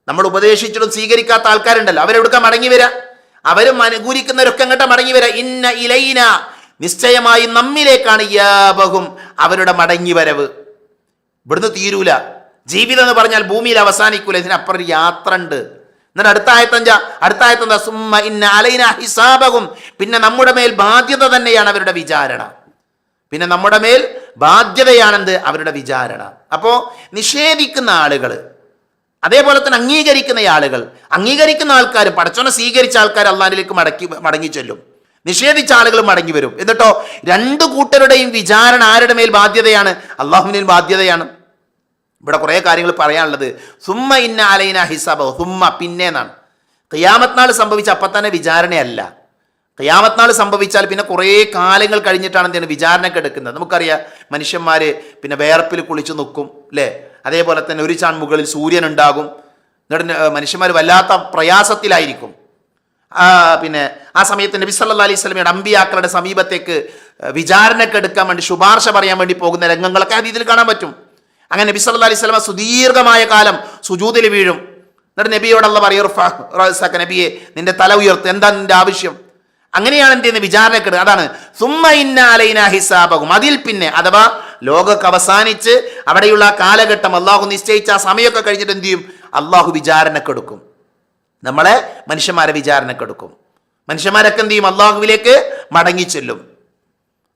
നമ്മൾ ഉപദേശിച്ചിട്ടും സ്വീകരിക്കാത്ത ആൾക്കാരുണ്ടല്ലോ. അവരെടുക്കാൻ മടങ്ങി വരാ? അവരും അനുകൂലിക്കുന്നവരൊക്കെ അങ്ങോട്ട് മടങ്ങി വരാ? ഇന്ന ഇലൈന. നിശ്ചയമായി നമ്മിലേക്കാണ് യാബഹും അവരുടെ മടങ്ങി വരവ്. ഇവിടുന്ന് തീരൂല. ജീവിതം എന്ന് പറഞ്ഞാൽ ഭൂമിയിൽ അവസാനിക്കൂല. ഇതിനപ്പുറം യാത്ര ഉണ്ട് എന്നിട്ട് അടുത്ത ആയത്തഞ്ച അടുത്ത ആയത്തെന്താ? സുമ്മ ഇന്ന അലൈന ഹിസാബകും പിന്നെ നമ്മുടെ മേൽ ബാധ്യത തന്നെയാണ് അവരുടെ വിചാരണ. പിന്നെ നമ്മുടെ മേൽ ബാധ്യതയാണെന്ത്? അവരുടെ വിചാരണ. അപ്പോ നിഷേധിക്കുന്ന ആളുകൾ അതേപോലെ തന്നെ അംഗീകരിക്കുന്ന ആളുകൾ അംഗീകരിക്കുന്ന ആൾക്കാർ പടച്ചോനെ സ്വീകരിച്ച ആൾക്കാർ അള്ളാഹിലേക്ക് മടക്കി മടങ്ങി ചെല്ലും. നിഷേധിച്ച ആളുകൾ മടങ്ങി വരും. എന്നിട്ടോ രണ്ടു കൂട്ടരുടെയും വിചാരണ ആരുടെ മേൽ ബാധ്യതയാണ്? അള്ളാഹുവിന് ബാധ്യതയാണ്. ഇവിടെ കുറേ കാര്യങ്ങൾ പറയാനുള്ളത്. സുമ്മ ഇന്ന അലൈന ഹിസാബ് സുമ്മ പിന്നെ എന്നാണ്. ഖിയാമത്ത് നാൾ സംഭവിച്ച അപ്പം തന്നെ വിചാരണയല്ല. ഖിയാമത്ത് നാൾ സംഭവിച്ചാൽ പിന്നെ കുറേ കാലങ്ങൾ കഴിഞ്ഞിട്ടാണ് എന്താണ് വിചാരണയൊക്കെ എടുക്കുന്നത്. നമുക്കറിയാം മനുഷ്യന്മാർ പിന്നെ വേർപ്പിൽ കുളിച്ച് നിൽക്കും അല്ലേ? അതേപോലെ തന്നെ ഒരു ചാൺ മുകളിൽ സൂര്യൻ ഉണ്ടാകും. എന്നിട്ട് മനുഷ്യന്മാർ വല്ലാത്ത പ്രയാസത്തിലായിരിക്കും. പിന്നെ ആ സമയത്ത് നബി സല്ലാ അലൈഹി സ്വലമിയുടെ അമ്പിയാക്കളുടെ സമീപത്തേക്ക് വിചാരണയ്ക്ക് എടുക്കാൻ വേണ്ടി ശുപാർശ പറയാൻ വേണ്ടി പോകുന്ന രംഗങ്ങളൊക്കെ രീതിയിൽ കാണാൻ പറ്റും. അങ്ങനെ നബി സല്ലാ അലൈഹി സ്വലമ സുദീർഘമായ കാലം സുജൂതിൽ വീഴും. എന്നിട്ട് നബിയോടുള്ള പറയുക നബിയെ നിന്റെ തല ഉയർത്ത് എന്താ നിന്റെ ആവശ്യം? അങ്ങനെയാണ് എന്ത് ചെയ്യുന്നത്? വിചാരണക്കെട് അതാണ്. സുമ്മ ഇന്ന അലൈന ഹിസാബകും അതിൽ പിന്നെ അഥവാ ലോകമൊക്കെ അവസാനിച്ച് അവിടെയുള്ള കാലഘട്ടം അള്ളാഹു നിശ്ചയിച്ച ആ സമയമൊക്കെ കഴിഞ്ഞിട്ട് എന്ത് ചെയ്യും? അള്ളാഹു വിചാരണക്കെടുക്കും. നമ്മളെ മനുഷ്യന്മാരെ വിചാരണക്കെടുക്കും. മനുഷ്യന്മാരൊക്കെ എന്ത് ചെയ്യും? അള്ളാഹുവിലേക്ക് മടങ്ങിച്ചെല്ലും.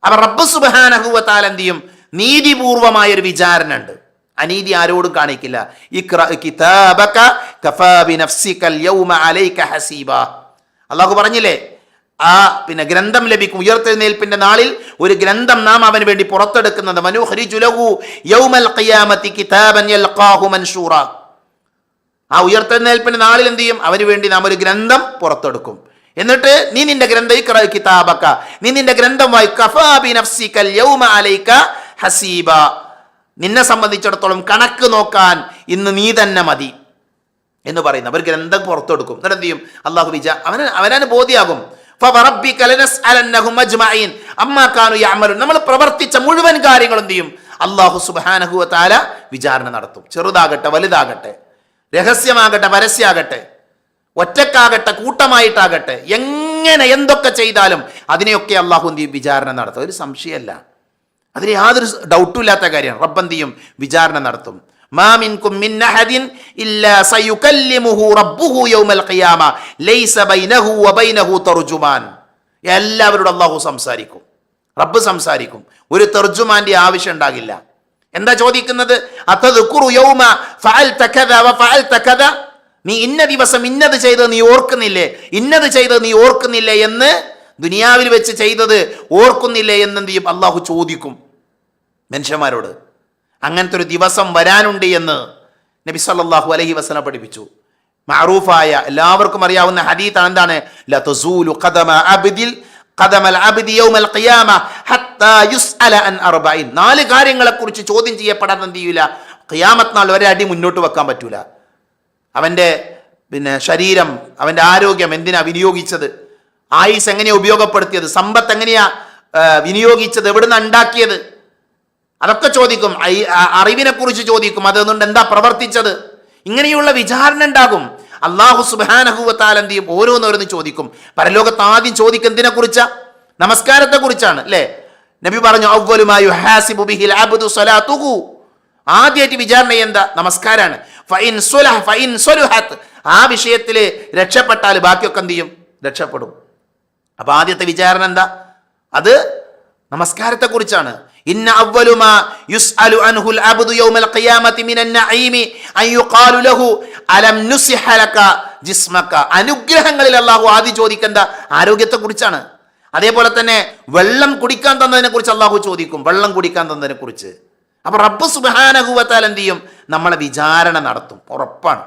അപ്പൊ റബ്ബ് സുബാനഹുവത്താൽ എന്ത് ചെയ്യും? നീതിപൂർവമായ ഒരു വിചാരണ ഉണ്ട് അനീതി ആരോടും കാണിക്കില്ല. അള്ളാഹു പറഞ്ഞില്ലേ? ആ പിന്നെ ഗ്രന്ഥം ലഭിക്കും. ഉയർത്തെഴുന്നേൽപ്പിന്റെ നാളിൽ ഒരു ഗ്രന്ഥം നാം അവന് വേണ്ടി പുറത്തെടുക്കുന്നത്. മനോഹരി യൗമൽ ഖിയാമത്തി കിതാബൻ യൽഖാഹു മൻഷൂറ. ആ ഉയർത്തെഴുന്നേൽപ്പിന്റെ നാളിൽ എന്ത് ചെയ്യും? അവന് വേണ്ടി നാം ഒരു ഗ്രന്ഥം പുറത്തെടുക്കും. എന്നിട്ട് നീ നിന്റെ ഗ്രന്ഥ കിതാബക്ക. കിതാബക നീ നിന്റെ ഗ്രന്ഥം വായി ഹസീബ. നിന്നെ സംബന്ധിച്ചിടത്തോളം കണക്ക് നോക്കാൻ ഇന്ന് നീ തന്നെ മതി എന്ന് പറയുന്നു. അവർ ഗ്രന്ഥം പുറത്തെടുക്കും. എന്നിട്ട് എന്ത് ചെയ്യും? അള്ളാഹു വിജ അവന് അവനാണ് ബോധ്യാകും. നമ്മൾ പ്രവർത്തിച്ച മുഴുവൻ കാര്യങ്ങളും ചെയ്യും? അള്ളാഹു സുബാനഹുല വിചാരണ നടത്തും. ചെറുതാകട്ടെ വലുതാകട്ടെ രഹസ്യമാകട്ടെ പരസ്യമാകട്ടെ ഒറ്റക്കാകട്ടെ കൂട്ടമായിട്ടാകട്ടെ എങ്ങനെ എന്തൊക്കെ ചെയ്താലും അതിനെയൊക്കെ അള്ളാഹു എന്ത് ചെയ്യും? വിചാരണ നടത്തും. ഒരു സംശയമല്ല. അതിന് യാതൊരു ഡൗട്ടും ഇല്ലാത്ത കാര്യമാണ്. റബ്ബന്തിയും വിചാരണ നടത്തും. മാ മിൻകും മിൻ അഹദിൻ ഇല്ലാ റബ്ബുഹു യൗമൽ ഖിയാമ. ലൈസ ബൈനഹു വബൈനഹു തർജുമാൻ എല്ലാവരോടും അള്ളാഹു സംസാരിക്കും. റബ്ബ് സംസാരിക്കും. ഒരു തർജുമാന്റെ ആവശ്യം ഉണ്ടാകില്ല. എന്താ ചോദിക്കുന്നത്? നീ ഇന്ന ദിവസം ഇന്നത് ചെയ്ത് നീ ഓർക്കുന്നില്ലേ? ഇന്നത് ചെയ്ത് നീ ഓർക്കുന്നില്ലേ എന്ന് ദുനിയാവിൽ വെച്ച് ചെയ്തത് ഓർക്കുന്നില്ലേ എന്ന് എന്ത് ചെയ്യും? അള്ളാഹു ചോദിക്കും. മനുഷ്യന്മാരോട്. അങ്ങനത്തെ ഒരു ദിവസം വരാനുണ്ട് എന്ന് നബി സല്ലാഹു അലഹി വസല്ലം പഠിപ്പിച്ചു. മഅറൂഫായ എല്ലാവർക്കും അറിയാവുന്ന ഹദീത്താണ് എന്താണ് നാല് കാര്യങ്ങളെ കുറിച്ച് ചോദ്യം ചെയ്യപ്പെടാൻ എന്ത് ചെയ്യൂല? ഖിയാമത്ത് നാൾ വരെ അടി മുന്നോട്ട് വെക്കാൻ പറ്റൂല. അവന്റെ പിന്നെ ശരീരം അവന്റെ ആരോഗ്യം എന്തിനാ വിനിയോഗിച്ചത്? ആയുസ് എങ്ങനെയാ ഉപയോഗപ്പെടുത്തിയത്? സമ്പത്ത് എങ്ങനെയാ വിനിയോഗിച്ചത്? എവിടുന്ന് ഉണ്ടാക്കിയത്? അതൊക്കെ ചോദിക്കും. അറിവിനെ കുറിച്ച് ചോദിക്കും. അതുകൊണ്ട് എന്താ പ്രവർത്തിച്ചത്? ഇങ്ങനെയുള്ള വിചാരണ ഉണ്ടാകും. അള്ളാഹു സുബാനഹുവത്താൽ എന്ത് ചെയ്യും? ഓരോന്നോരോന്ന് ചോദിക്കും. പരലോകത്ത് ആദ്യം ചോദിക്കും എന്തിനെ കുറിച്ചാ നമസ്കാരത്തെ കുറിച്ചാണ് അല്ലേ? നബി പറഞ്ഞു ഔവലുമായി ആദ്യമായിട്ട് വിചാരണ എന്താ നമസ്കാരാണ്. ആ വിഷയത്തിൽ രക്ഷപ്പെട്ടാൽ ബാക്കിയൊക്കെ എന്ത് ചെയ്യും? രക്ഷപ്പെടും. അപ്പൊ ആദ്യത്തെ വിചാരണ എന്താ? അത് നമസ്കാരത്തെ ഇന്ന അവലുമാ യുസ്അലു അൻഹുൽ അബ്ദു യൗമൽ ഖിയാമത്തി മിനൻ നഈമി അൻ യുഖാലു ലഹു അലം ലക ജിസ്മക. അനുഗ്രഹങ്ങളിൽ അല്ലാഹു ആദ്യം ചോദിക്കേണ്ട ആരോഗ്യത്തെ കുറിച്ചാണ് അതേപോലെ തന്നെ വെള്ളം കുടിക്കാൻ തന്നതിനെ കുറിച്ച് അള്ളാഹു ചോദിക്കും. വെള്ളം കുടിക്കാൻ തന്നതിനെ കുറിച്ച് അപ്പൊ റബ്ബ് സുബാനഹുവത്താൽ എന്ത് ചെയ്യും? നമ്മളെ വിചാരണ നടത്തും. ഉറപ്പാണ്.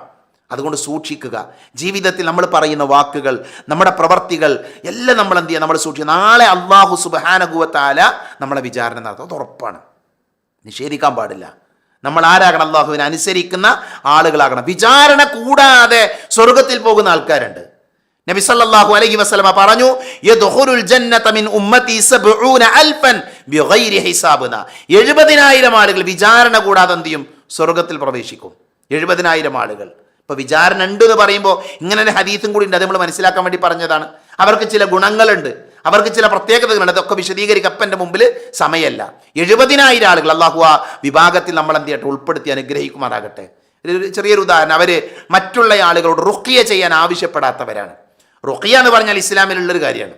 അതുകൊണ്ട് സൂക്ഷിക്കുക. ജീവിതത്തിൽ നമ്മൾ പറയുന്ന വാക്കുകൾ നമ്മുടെ പ്രവർത്തികൾ എല്ലാം നമ്മൾ എന്ത് ചെയ്യുക നമ്മൾ സൂക്ഷിക്കുക. നാളെ അള്ളാഹു സുബാനകുവത്താല നമ്മളെ വിചാരണ നടത്തും. അത് ഉറപ്പാണ്. നിഷേധിക്കാൻ പാടില്ല. നമ്മൾ ആരാകണം? അള്ളാഹുവിനെ അനുസരിക്കുന്ന ആളുകളാകണം. വിചാരണ കൂടാതെ സ്വർഗത്തിൽ പോകുന്ന ആൾക്കാരുണ്ട്. നബി സല്ലല്ലാഹു അലൈഹി വസല്ലമ പറഞ്ഞു യദ്ഖുലുൽ ജന്നത മിൻ ഉമ്മത്തി സബ്ഊന അൽഫൻ ബിഗൈരി ഹിസാബിന. എഴുപതിനായിരം ആളുകൾ വിചാരണ കൂടാതെ എന്തിയും ചെയ്യും? സ്വർഗത്തിൽ പ്രവേശിക്കും. എഴുപതിനായിരം ആളുകൾ. ഇപ്പൊ വിചാരണ ഉണ്ട് എന്ന് പറയുമ്പോൾ ഇങ്ങനെ ഒരു ഹദീസും കൂടി ഉണ്ട് അത് നമ്മൾ മനസ്സിലാക്കാൻ വേണ്ടി പറഞ്ഞതാണ്. അവർക്ക് ചില ഗുണങ്ങളുണ്ട് അവർക്ക് ചില പ്രത്യേകതകളുണ്ട് അതൊക്കെ വിശദീകരിക്കപ്പന്റെ മുമ്പിൽ സമയമല്ല. എഴുപതിനായിരം ആളുകൾ അള്ളാഹു ആ വിഭാഗത്തിൽ നമ്മൾ എന്ത് ചെയ്യട്ടെ ഉൾപ്പെടുത്തി അനുഗ്രഹിക്കുമാറാകട്ടെ. ഒരു ചെറിയൊരു ഉദാഹരണം അവർ മറ്റുള്ള ആളുകളോട് റുക്കിയ ചെയ്യാൻ ആവശ്യപ്പെടാത്തവരാണ്. റുക്കിയ എന്ന് പറഞ്ഞാൽ ഇസ്ലാമിലുള്ളൊരു കാര്യമാണ്.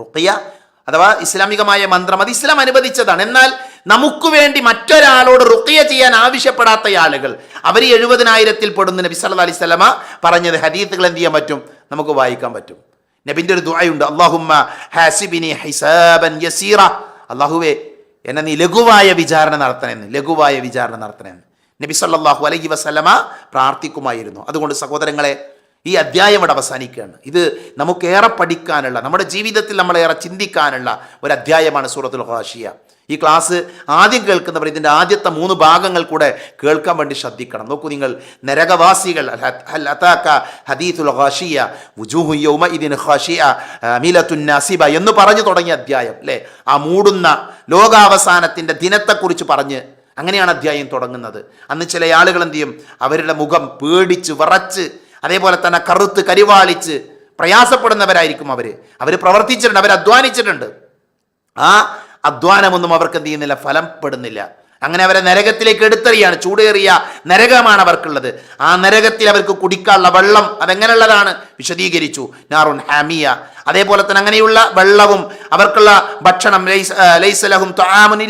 റുക്കിയ അഥവാ ഇസ്ലാമികമായ മന്ത്രം അത് ഇസ്ലാം അനുവദിച്ചതാണ്. എന്നാൽ നമുക്ക് വേണ്ടി മറ്റൊരാളോട് റുക്കിയ ചെയ്യാൻ ആവശ്യപ്പെടാത്ത ആളുകൾ. അവർ എഴുപതിനായിരത്തിൽ പെടുന്ന നബി സല്ലല്ലാഹു അലൈഹി സ്വലമ പറഞ്ഞത് ഹദീത്തുകൾ എന്ത് ചെയ്യാൻ പറ്റും? നമുക്ക് വായിക്കാൻ പറ്റും. നബിന്റെ ഒരു ദുആയുണ്ട് അള്ളാഹുമ്മ ഹാസിബിനി ഹിസാബൻ യസീറ. അള്ളാഹുവേ എന്നെ നീ ലഘുവായ വിചാരണ നടത്തണമെന്ന് ലഘുവായ വിചാരണ നടത്തണമെന്ന്. നബി സല്ലാഹു അലൈഹി വസല്ലമ പ്രാർത്ഥിക്കുമായിരുന്നു. അതുകൊണ്ട് സഹോദരങ്ങളെ ഈ അധ്യായം ഇവിടെ അവസാനിക്കുകയാണ്. ഇത് നമുക്കേറെ പഠിക്കാനുള്ള നമ്മുടെ ജീവിതത്തിൽ നമ്മളേറെ ചിന്തിക്കാനുള്ള ഒരു അധ്യായമാണ് സൂറത്തുൽ ഹാഷിയ ഈ ക്ലാസ് ആദ്യം കേൾക്കുന്നവർ ഇതിന്റെ ആദ്യത്തെ മൂന്ന് ഭാഗങ്ങൾ കൂടെ കേൾക്കാൻ വേണ്ടി ശ്രദ്ധിക്കണം. നോക്കൂ നിങ്ങൾ നരകവാസികൾ വുജൂഹു എന്ന് പറഞ്ഞു തുടങ്ങിയ അധ്യായം അല്ലേ? ആ മൂടുന്ന ലോകാവസാനത്തിന്റെ ദിനത്തെക്കുറിച്ച് പറഞ്ഞ് അങ്ങനെയാണ് അധ്യായം തുടങ്ങുന്നത്. അന്ന് ചില ആളുകൾ എന്ത് ചെയ്യും? അവരുടെ മുഖം പേടിച്ച് വിറച്ച് അതേപോലെ തന്നെ കറുത്ത് കരിവാളിച്ച് പ്രയാസപ്പെടുന്നവരായിരിക്കും അവർ അവർ പ്രവർത്തിച്ചിട്ടുണ്ട് അവർ അധ്വാനിച്ചിട്ടുണ്ട്. ആ അധ്വാനമൊന്നും അവർക്ക് എന്ത് ചെയ്യുന്നില്ല ഫലം പെടുന്നില്ല. അങ്ങനെ അവരെ നരകത്തിലേക്ക് എടുത്തെറിയാണ് ചൂടേറിയ നരകമാണ് അവർക്കുള്ളത്. ആ നരകത്തിൽ അവർക്ക് കുടിക്കാനുള്ള വെള്ളം അതെങ്ങനെയുള്ളതാണ്? വിശദീകരിച്ചു. നാറുൻ ഹാമിയ. അതേപോലെ തന്നെ അങ്ങനെയുള്ള വെള്ളവും അവർക്കുള്ള ഭക്ഷണം ലൈസലഹും ത്വആമുൻ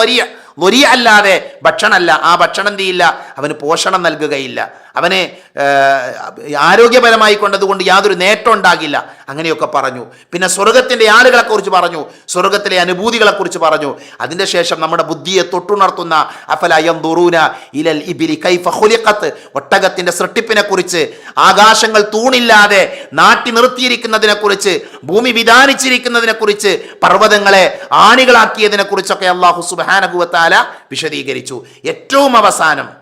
വലിയ വരിയ അല്ലാതെ ഭക്ഷണമല്ല. ആ ഭക്ഷണം എന്ത് ചെയ്യില്ല? അവന് പോഷണം നൽകുകയില്ല. അവനെ ആരോഗ്യപരമായി കൊണ്ടതുകൊണ്ട് യാതൊരു നേട്ടം ഉണ്ടാകില്ല. അങ്ങനെയൊക്കെ പറഞ്ഞു. പിന്നെ സ്വർഗത്തിന്റെ ആളുകളെക്കുറിച്ച് പറഞ്ഞു. സ്വർഗത്തിലെ അനുഭൂതികളെക്കുറിച്ച് പറഞ്ഞു. അതിന്റെ ശേഷം നമ്മുടെ ബുദ്ധിയെ തൊട്ടുണർത്തുന്ന അഫലയം ദുറൂന ഇലൽ ഇബിലി കൈഫ ഖുലിഖത്ത് ഒട്ടകത്തിന്റെ സൃഷ്ടിപ്പിനെക്കുറിച്ച് ആകാശങ്ങൾ തൂണില്ലാതെ നാട്ടി നിർത്തിയിരിക്കുന്നതിനെക്കുറിച്ച് ഭൂമി വിധാനിച്ചിരിക്കുന്നതിനെക്കുറിച്ച് പർവതങ്ങളെ ആണികളാക്കിയതിനെക്കുറിച്ചൊക്കെ അള്ളാഹു സുബാനകുവത്താല വിശദീകരിച്ചു. ഏറ്റവും അവസാനം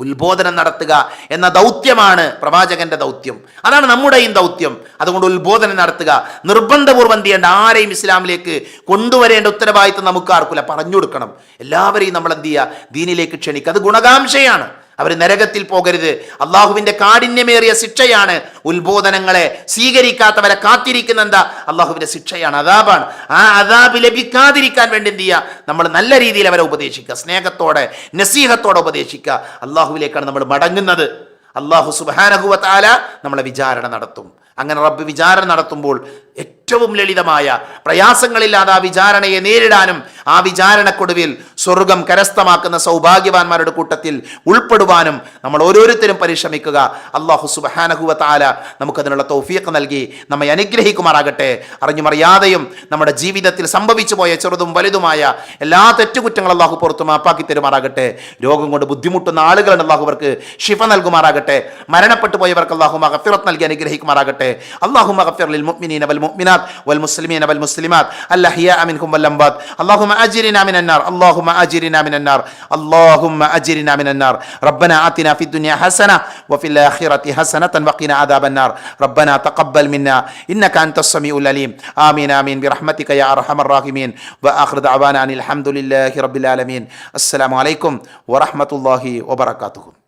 ഉത്ബോധനം നടത്തുക എന്ന ദൗത്യമാണ് പ്രവാചകന്റെ ദൗത്യം. അതാണ് നമ്മുടെയും ദൗത്യം. അതുകൊണ്ട് ഉത്ബോധനം നടത്തുക. നിർബന്ധപൂർവം എന്ത് ചെയ്യേണ്ട? ആരെയും ഇസ്ലാമിലേക്ക് കൊണ്ടുവരേണ്ട ഉത്തരവാദിത്വം നമുക്ക് ആർക്കില്ല പറഞ്ഞു കൊടുക്കണം എല്ലാവരെയും നമ്മൾ എന്ത് ചെയ്യുക? ദീനിലേക്ക് ക്ഷണിക്കുക. അത് ഗുണകാംക്ഷയാണ്. അവർ നരകത്തിൽ പോകരുത്. അള്ളാഹുവിന്റെ കാഠിന്യമേറിയ ശിക്ഷയാണ് ഉത്ബോധനങ്ങളെ സ്വീകരിക്കാത്തവരെ കാത്തിരിക്കുന്ന എന്താ? അള്ളാഹുവിന്റെ ശിക്ഷയാണ് അതാബാണ് ആ അതാബ് ലഭിക്കാതിരിക്കാൻ വേണ്ടി എന്ത് ചെയ്യുക നമ്മൾ നല്ല രീതിയിൽ അവരെ ഉപദേശിക്കുക. സ്നേഹത്തോടെ നസീഹത്തോടെ ഉപദേശിക്കുക. അള്ളാഹുവിലേക്കാണ് നമ്മൾ മടങ്ങുന്നത്. അള്ളാഹു സുബാനഹുവത്താല നമ്മളെ വിചാരണ നടത്തും. അങ്ങനെ റബ്ബ് വിചാരണ നടത്തുമ്പോൾ ഏറ്റവും ലളിതമായ പ്രയാസങ്ങളില്ലാതെ ആ വിചാരണയെ നേരിടാനും ആ വിചാരണക്കൊടുവിൽ സ്വർഗം കരസ്ഥമാക്കുന്ന സൗഭാഗ്യവാന്മാരുടെ കൂട്ടത്തിൽ ഉൾപ്പെടുവാനും നമ്മൾ ഓരോരുത്തരും പരിശ്രമിക്കുക. അള്ളാഹു സുബഹാനഹുവ താല നമുക്കതിനുള്ള തൗഫീഖ് നൽകി നമ്മെ അനുഗ്രഹിക്കുമാറാകട്ടെ. അറിഞ്ഞുമറിയാതെയും നമ്മുടെ ജീവിതത്തിൽ സംഭവിച്ചു പോയ ചെറുതും വലുതുമായ എല്ലാ തെറ്റുകുറ്റങ്ങളും അള്ളാഹു പുറത്തു മാപ്പാക്കി തരുമാറാകട്ടെ. രോഗം കൊണ്ട് ബുദ്ധിമുട്ടുന്ന ആളുകളുണ്ട് അള്ളാഹു അവർക്ക് ഷിഫ നൽകുമാറാകട്ടെ. മരണപ്പെട്ടു പോയവർക്ക് അള്ളാഹു മഹഫിറത്ത് നൽകി അനുഗ്രഹിക്കുമാറാകട്ടെ. അള്ളാഹു മഹഫിറലിൽ ലിൽ മുഅ്മിനീന വൽ മുഅ്മിനാത്ത് والمسلمين والمسلمات الأحياء منكم والأموات. اللهم أجرنا من النار. اللهم أجرنا من النار. اللهم أجرنا من النار. ربنا آتنا في الدنيا حسنة وفي الآخرة حسنة وقنا عذاب النار. ربنا تقبل منا. إنك أنت السميع العليم. آمين آمين. برحمتك يا أرحم الراحمين. وآخر دعوانا أن الحمد لله رب العالمين. السلام عليكم ورحمة الله وبركاته.